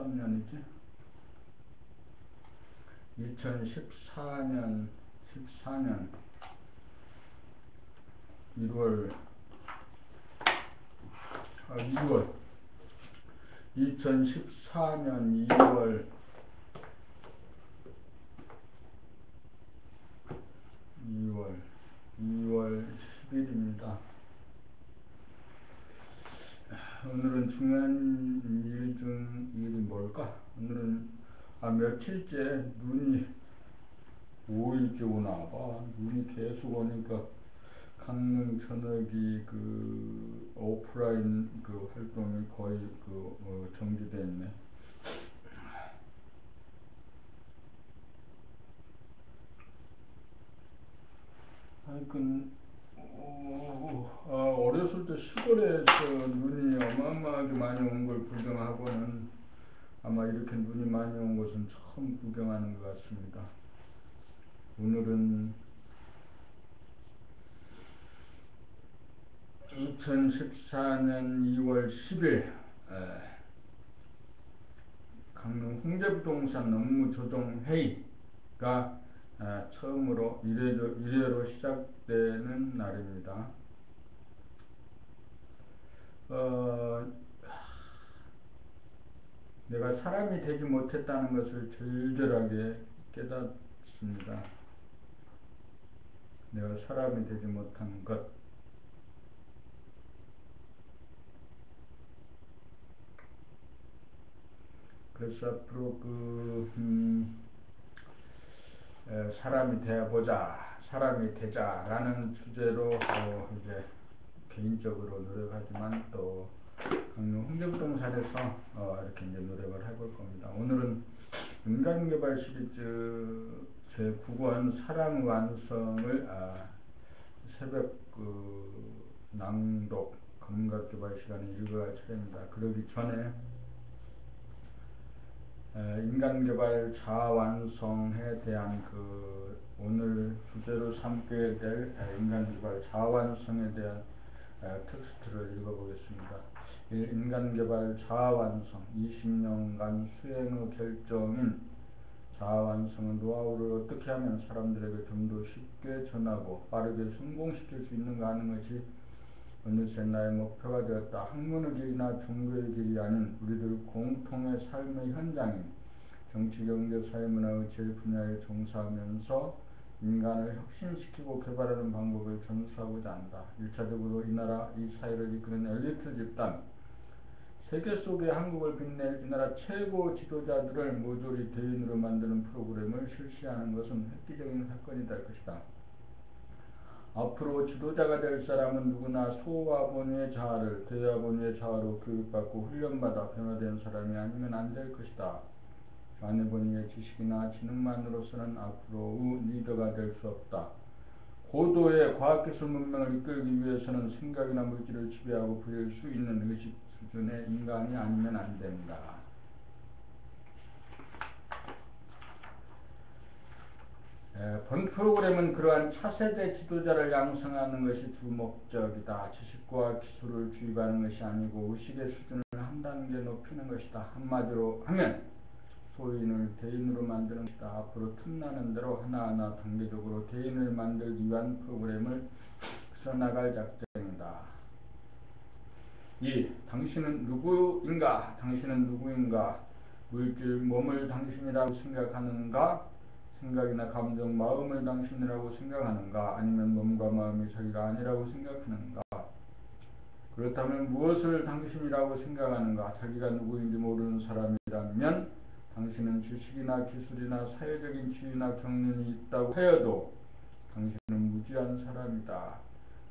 2013년이지? 2014년 14년. 1월. 아 2월. 2014년 2월. 2월. 2월 10일입니다. 오늘은 중요한 일 중 일이 뭘까? 오늘은 아 며칠째 눈이 5일째 오나 봐. 눈이 계속 오니까 강릉 전역이 그 오프라인 그 활동이 거의 그 어, 정지돼 있네. 하여튼 어렸을 때 시골에서 눈이 어마어마하게 많이 온 걸 구경하고는 아마 이렇게 눈이 많이 온 것은 처음 구경하는 것 같습니다. 오늘은 2014년 2월 10일 강릉 홍제부동산 업무조정회의가 처음으로 1회로, 1회로 시작되는 날입니다. 어, 내가 사람이 되지 못했다는 것을 절절하게 깨닫습니다. 내가 사람이 되지 못한 것. 그래서 앞으로 그, 음, 에, 사람이 되어보자, 사람이 되자라는 주제로 어, 이제 개인적으로 노력하지만 또 강릉 홍대부동산에서 어, 이렇게 이제 노력을 해볼 겁니다. 오늘은 인간개발 시리즈 제9권 사람 완성을 아, 새벽 그 낭독 감각개발 시간에 읽어갈 차례입니다. 그러기 전에 인간개발 자완성에 대한 그 오늘 주제로 삼게 될 인간개발 자완성에 대한 텍스트를 읽어보겠습니다. 인간개발 자완성 20년간 수행의 결정인 자완성은 노하우를 어떻게 하면 사람들에게 좀 더 쉽게 전하고 빠르게 성공시킬 수 있는가 하는 것이 어느새 나의 목표가 되었다. 학문의 길이나 종교의 길이 아닌 우리들 공통의 삶의 현장인 정치, 경제, 사회, 문화의 제일 분야에 종사하면서 인간을 혁신시키고 개발하는 방법을 전수하고자 한다. 1차적으로 이 나라, 이 사회를 이끄는 엘리트 집단, 세계 속에 한국을 빛낼 이 나라 최고 지도자들을 모조리 대인으로 만드는 프로그램을 실시하는 것은 획기적인 사건이 될 것이다. 앞으로 지도자가 될 사람은 누구나 소아본의 자아를 대아본의 자아로 교육받고 훈련받아 변화된 사람이 아니면 안 될 것이다. 아내본의 지식이나 지능만으로서는 앞으로의 리더가 될 수 없다. 고도의 과학기술 문명을 이끌기 위해서는 생각이나 물질을 지배하고 부릴 수 있는 의식 수준의 인간이 아니면 안 된다. 본 프로그램은 그러한 차세대 지도자를 양성하는 것이 주 목적이다. 지식과 기술을 주입하는 것이 아니고 의식의 수준을 한 단계 높이는 것이다. 한마디로 하면 소인을 대인으로 만드는 것이다. 앞으로 틈나는 대로 하나하나 단계적으로 대인을 만들기 위한 프로그램을 써나갈 작정이다. 2. 당신은 누구인가? 당신은 누구인가? 물질, 몸을 당신이라고 생각하는가? 생각이나 감정, 마음을 당신이라고 생각하는가? 아니면 몸과 마음이 자기가 아니라고 생각하는가? 그렇다면 무엇을 당신이라고 생각하는가? 자기가 누구인지 모르는 사람이라면 당신은 지식이나 기술이나 사회적인 지위나 경륜이 있다고 하여도 당신은 무지한 사람이다.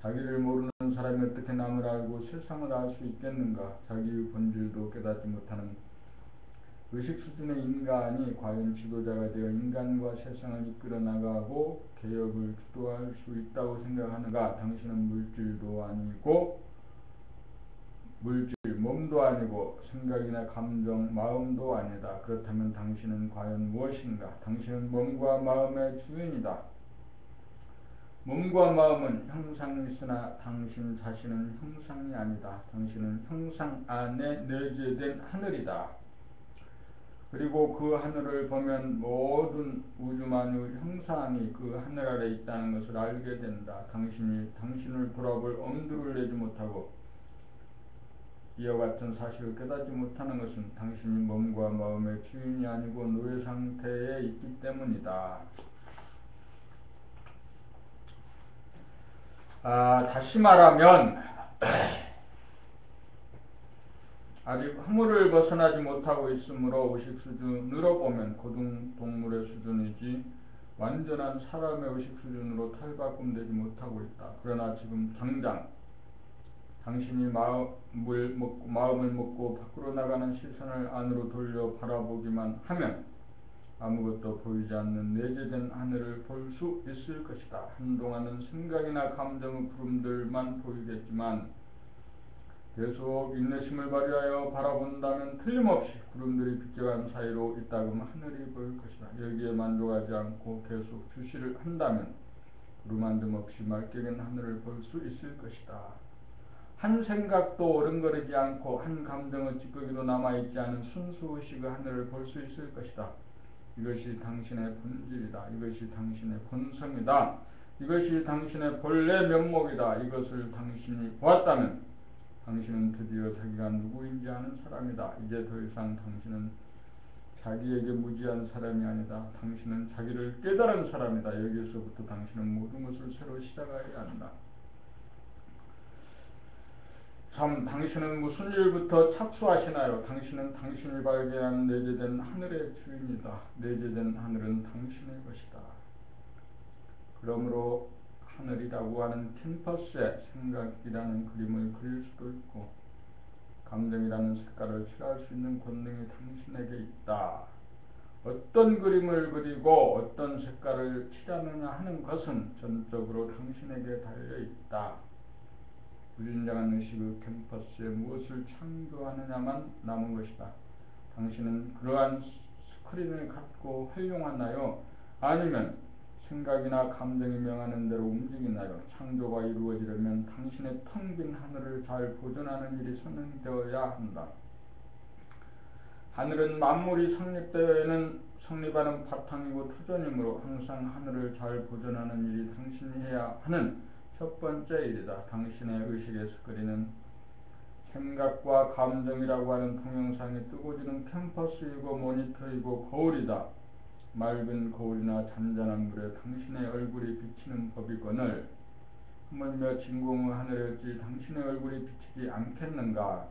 자기를 모르는 사람이 어떻게 남을 알고 세상을 알 수 있겠는가? 자기의 본질도 깨닫지 못하는 의식 수준의 인간이 과연 지도자가 되어 인간과 세상을 이끌어 나가고 개혁을 주도할 수 있다고 생각하는가? 당신은 물질도 아니고 물질, 몸도 아니고 생각이나 감정, 마음도 아니다. 그렇다면 당신은 과연 무엇인가? 당신은 몸과 마음의 주인이다. 몸과 마음은 형상이 있으나 당신 자신은 형상이 아니다. 당신은 형상 안에 내재된 하늘이다. 그리고 그 하늘을 보면 모든 우주만의 형상이 그 하늘 아래 있다는 것을 알게 된다. 당신이 당신을 돌아볼 엄두를 내지 못하고 이와 같은 사실을 깨닫지 못하는 것은 당신이 몸과 마음의 주인이 아니고 노예 상태에 있기 때문이다. 아, 다시 말하면 아직 허물을 벗어나지 못하고 있으므로 의식 수준으로 보면 고등 동물의 수준이지 완전한 사람의 의식 수준으로 탈바꿈되지 못하고 있다. 그러나 지금 당장 당신이 마음을 먹고, 마음을 먹고 밖으로 나가는 시선을 안으로 돌려 바라보기만 하면 아무것도 보이지 않는 내재된 하늘을 볼 수 있을 것이다. 한동안은 생각이나 감정의 구름들만 보이겠지만 계속 인내심을 발휘하여 바라본다면 틀림없이 구름들이 비껴간 사이로 이따금 하늘이 보일 것이다. 여기에 만족하지 않고 계속 주시를 한다면 구름 한 점 없이 맑게 된 하늘을 볼 수 있을 것이다. 한 생각도 오른거리지 않고 한 감정의 찌꺼기도 남아있지 않은 순수의식의 하늘을 볼 수 있을 것이다. 이것이 당신의 본질이다. 이것이 당신의 본성이다. 이것이 당신의 본래 면목이다. 이것을 당신이 보았다면 당신은 드디어 자기가 누구인지 아는 사람이다. 이제 더 이상 당신은 자기에게 무지한 사람이 아니다. 당신은 자기를 깨달은 사람이다. 여기에서부터 당신은 모든 것을 새로 시작해야 한다. 참 당신은 무슨 일부터 착수하시나요? 당신은 당신이 발견한 내재된 하늘의 주인이다. 내재된 하늘은 당신의 것이다. 그러므로 하늘이라고 하는 캔퍼스에 생각이라는 그림을 그릴 수도 있고 감정이라는 색깔을 칠할 수 있는 권능이 당신에게 있다. 어떤 그림을 그리고 어떤 색깔을 칠하느냐 하는 것은 전적으로 당신에게 달려있다. 무진장한 의식의 캠퍼스에 무엇을 창조하느냐만 남은 것이다. 당신은 그러한 스크린을 갖고 활용하나요? 아니면 생각이나 감정이 명하는 대로 움직이나요? 창조가 이루어지려면 당신의 텅 빈 하늘을 잘 보존하는 일이 선행되어야 한다. 하늘은 만물이 성립되어는 성립하는 바탕이고 터전이므로 항상 하늘을 잘 보존하는 일이 당신이 해야 하는 첫 번째 일이다. 당신의 의식의 스크린은 생각과 감정이라고 하는 동영상이 뜨고지는 캠퍼스이고 모니터이고 거울이다. 맑은 거울이나 잔잔한 물에 당신의 얼굴이 비치는 법이거늘 하물며 진공의 하늘일지 당신의 얼굴이 비치지 않겠는가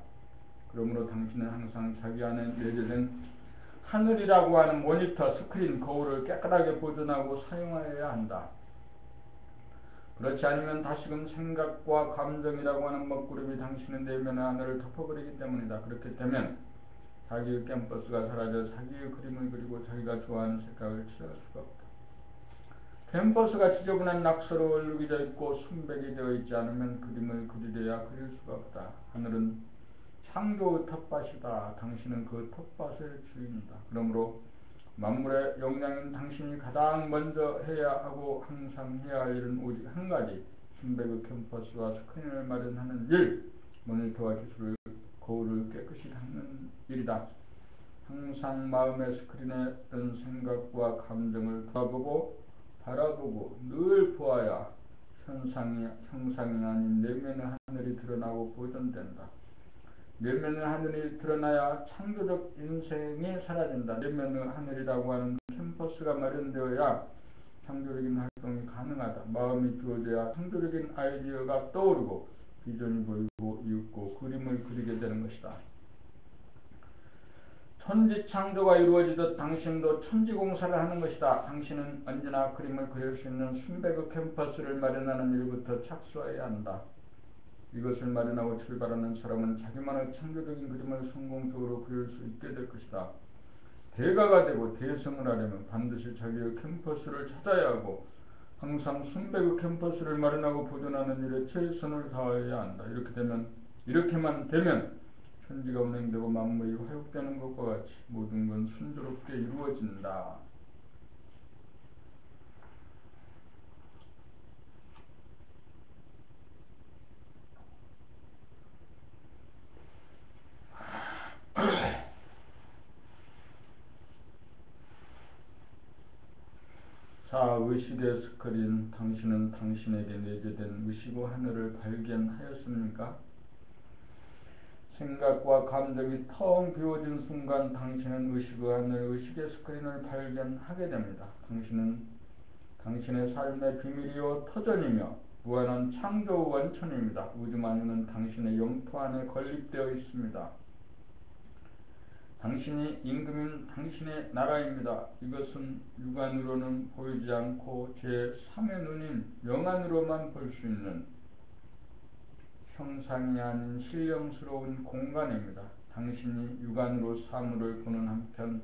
그러므로 당신은 항상 자기 안에 내재된 하늘이라고 하는 모니터, 스크린, 거울을 깨끗하게 보존하고 사용하여야 한다. 그렇지 않으면 다시금 생각과 감정이라고 하는 먹구름이 당신의 내면의 하늘을 덮어버리기 때문이다. 그렇게 되면 자기의 캠퍼스가 사라져 자기의 그림을 그리고 자기가 좋아하는 색깔을 칠할 수가 없다. 캠퍼스가 지저분한 낙서로 얼룩이져 있고 순백이 되어 있지 않으면 그림을 그리려야 그릴 수가 없다. 하늘은 창조의 텃밭이다. 당신은 그 텃밭의 주인이다. 그러므로 만물의 영양인 당신이 가장 먼저 해야 하고 항상 해야 할 일은 오직 한 가지 순백의 캠퍼스와 스크린을 마련하는 일 모니터와 기술을 거울을 깨끗이 닦는 일이다. 항상 마음의 스크린에 뜬 생각과 감정을 돌아보고 바라보고 늘 보아야 현상이, 형상이 아닌 내면의 하늘이 드러나고 보존된다. 내면의 하늘이 드러나야 창조적 인생이 사라진다. 내면의 하늘이라고 하는 캠퍼스가 마련되어야 창조적인 활동이 가능하다. 마음이 비워져야 창조적인 아이디어가 떠오르고 비전이 보이고 이윽고 그림을 그리게 되는 것이다. 천지 창조가 이루어지듯 당신도 천지 공사를 하는 것이다. 당신은 언제나 그림을 그릴 수 있는 순백의 캠퍼스를 마련하는 일부터 착수해야 한다. 이것을 마련하고 출발하는 사람은 자기만의 창조적인 그림을 성공적으로 그릴 수 있게 될 것이다. 대가가 되고 대성을 하려면 반드시 자기의 캠퍼스를 찾아야 하고 항상 순백의 캠퍼스를 마련하고 보존하는 일에 최선을 다해야 한다. 이렇게 되면 이렇게만 되면 천지가 운행되고 만물이 화육되는 것과 같이 모든 건 순조롭게 이루어진다. 자, 의식의 스크린, 당신은 당신에게 내재된 의식의 하늘을 발견하였습니까? 생각과 감정이 텅 비워진 순간 당신은 의식의 하늘, 의식의 스크린을 발견하게 됩니다. 당신은 당신의 삶의 비밀이요 터전이며 무한한 창조 원천입니다. 우주 만유는 당신의 영토 안에 건립되어 있습니다. 당신이 임금인 당신의 나라입니다. 이것은 육안으로는 보이지 않고 제3의 눈인 영안으로만 볼 수 있는 형상이 아닌 신령스러운 공간입니다. 당신이 육안으로 사물을 보는 한편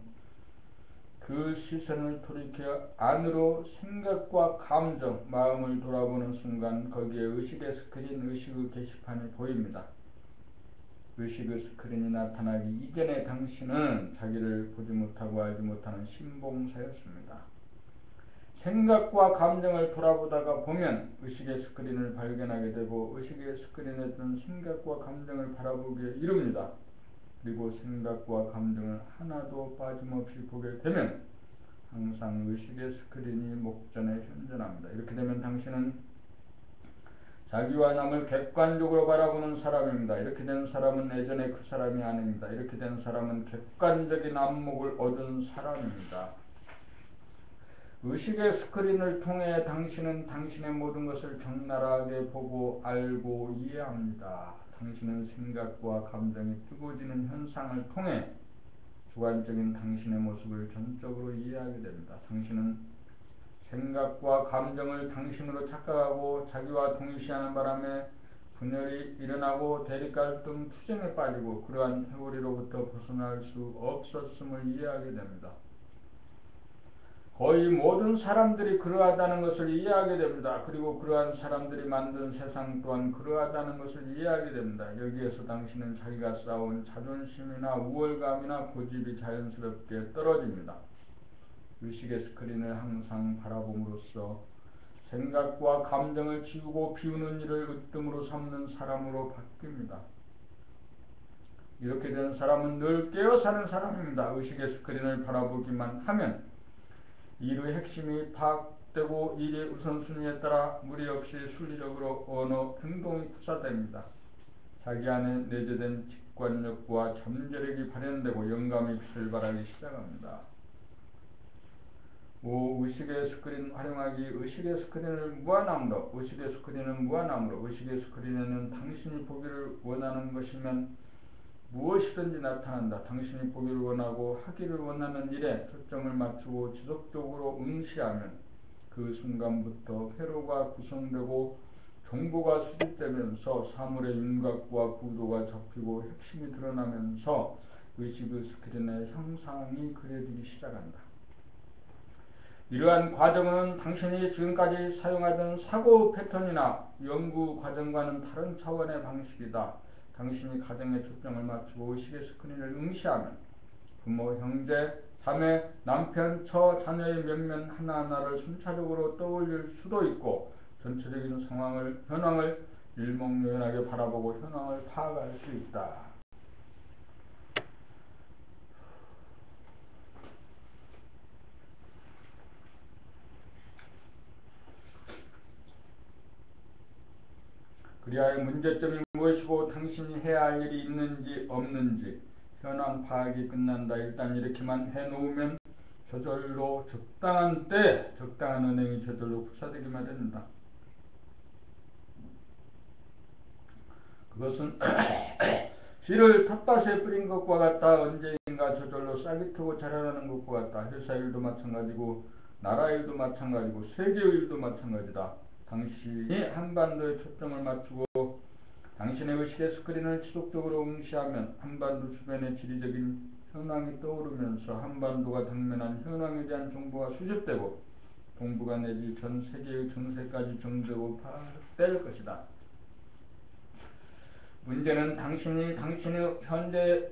그 시선을 돌이켜 안으로 생각과 감정, 마음을 돌아보는 순간 거기에 의식의 스크린, 의식의 게시판이 보입니다. 의식의 스크린이 나타나기 이전에 당신은 자기를 보지 못하고 알지 못하는 신봉사였습니다. 생각과 감정을 돌아보다가 보면 의식의 스크린을 발견하게 되고 의식의 스크린에 든 생각과 감정을 바라보기에 이릅니다. 그리고 생각과 감정을 하나도 빠짐없이 보게 되면 항상 의식의 스크린이 목전에 현존합니다. 이렇게 되면 당신은 자기와 남을 객관적으로 바라보는 사람입니다. 이렇게 된 사람은 예전에 그 사람이 아닙니다. 이렇게 된 사람은 객관적인 안목을 얻은 사람입니다. 의식의 스크린을 통해 당신은 당신의 모든 것을 적나라하게 보고 알고 이해합니다. 당신은 생각과 감정이 뜨거워지는 현상을 통해 주관적인 당신의 모습을 전적으로 이해하게 됩니다. 당신은 생각과 감정을 당신으로 착각하고 자기와 동일시하는 바람에 분열이 일어나고 대립갈등 투쟁에 빠지고 그러한 회오리로부터 벗어날 수 없었음을 이해하게 됩니다. 거의 모든 사람들이 그러하다는 것을 이해하게 됩니다. 그리고 그러한 사람들이 만든 세상 또한 그러하다는 것을 이해하게 됩니다. 여기에서 당신은 자기가 쌓아온 자존심이나 우월감이나 고집이 자연스럽게 떨어집니다. 의식의 스크린을 항상 바라봄으로써 생각과 감정을 지우고 비우는 일을 으뜸으로 삼는 사람으로 바뀝니다. 이렇게 된 사람은 늘 깨어 사는 사람입니다. 의식의 스크린을 바라보기만 하면 일의 핵심이 파악되고 일의 우선순위에 따라 무리 없이 순리적으로 언어 행동이 구사됩니다. 자기 안에 내재된 직관력과 잠재력이 발현되고 영감이 빛을 발하기 시작합니다. 오, 의식의 스크린 활용하기 의식의 스크린을 무한함으로 의식의 스크린은 무한함으로 의식의 스크린에는 당신이 보기를 원하는 것이면 무엇이든지 나타난다. 당신이 보기를 원하고 하기를 원하는 일에 초점을 맞추고 지속적으로 응시하면 그 순간부터 회로가 구성되고 정보가 수집되면서 사물의 윤곽과 구도가 잡히고 핵심이 드러나면서 의식의 스크린의 형상이 그려지기 시작한다. 이러한 과정은 당신이 지금까지 사용하던 사고 패턴이나 연구 과정과는 다른 차원의 방식이다. 당신이 가정에 초점을 맞추고 의식의 스크린을 응시하면 부모, 형제, 자매, 남편, 처, 자녀의 면면 하나하나를 순차적으로 떠올릴 수도 있고 전체적인 상황을, 현황을 일목요연하게 바라보고 현황을 파악할 수 있다. 그리하여 문제점이 무엇이고 당신이 해야 할 일이 있는지 없는지 현황 파악이 끝난다. 일단 이렇게만 해놓으면 저절로 적당한 때 적당한 은행이 저절로 구사되기만 됩니다. 그것은 씨를 텃밭에 뿌린 것과 같다. 언제인가 저절로 싹이 트고 자라나는 것과 같다. 회사 일도 마찬가지고 나라 일도 마찬가지고 세계 일도 마찬가지다. 당신이 한반도에 초점을 맞추고 당신의 의식의 스크린을 지속적으로 응시하면 한반도 주변의 지리적인 현황이 떠오르면서 한반도가 당면한 현황에 대한 정보가 수집되고 동북아 내지 전 세계의 정세까지 정되고 파악될 것이다. 문제는 당신이 당신의 현재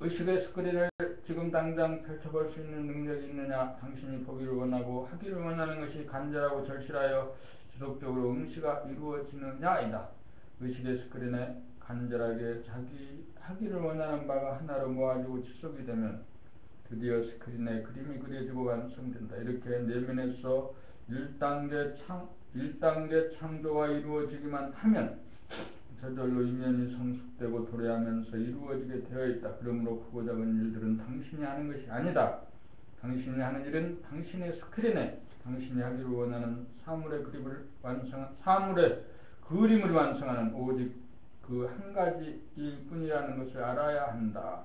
의식의 스크린을 지금 당장 펼쳐볼 수 있는 능력이 있느냐 당신이 보기를 원하고 하기를 원하는 것이 간절하고 절실하여 지속적으로 응시가 이루어지느냐이다. 의식의 스크린에 간절하게 자기 하기를 원하는 바가 하나로 모아지고 축적이 되면 드디어 스크린에 그림이 그려지고 완성된다. 이렇게 내면에서 1단계 창, 1단계 창조가 이루어지기만 하면 저절로 인연이 성숙되고 도래하면서 이루어지게 되어 있다. 그러므로 크고 작은 일들은 당신이 하는 것이 아니다. 당신이 하는 일은 당신의 스크린에 당신이 하기를 원하는 사물의 그림을 완성, 사물의 그림을 완성하는 오직 그 한 가지일 뿐이라는 것을 알아야 한다.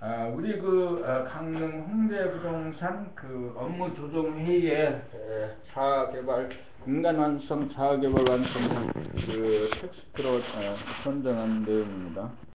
아, 우리 그 어, 강릉 홍대부동산 그 업무 조정 회의에 자아개발 인간 완성 자아개발 완성 그 텍스트로 어, 선정한 내용입니다.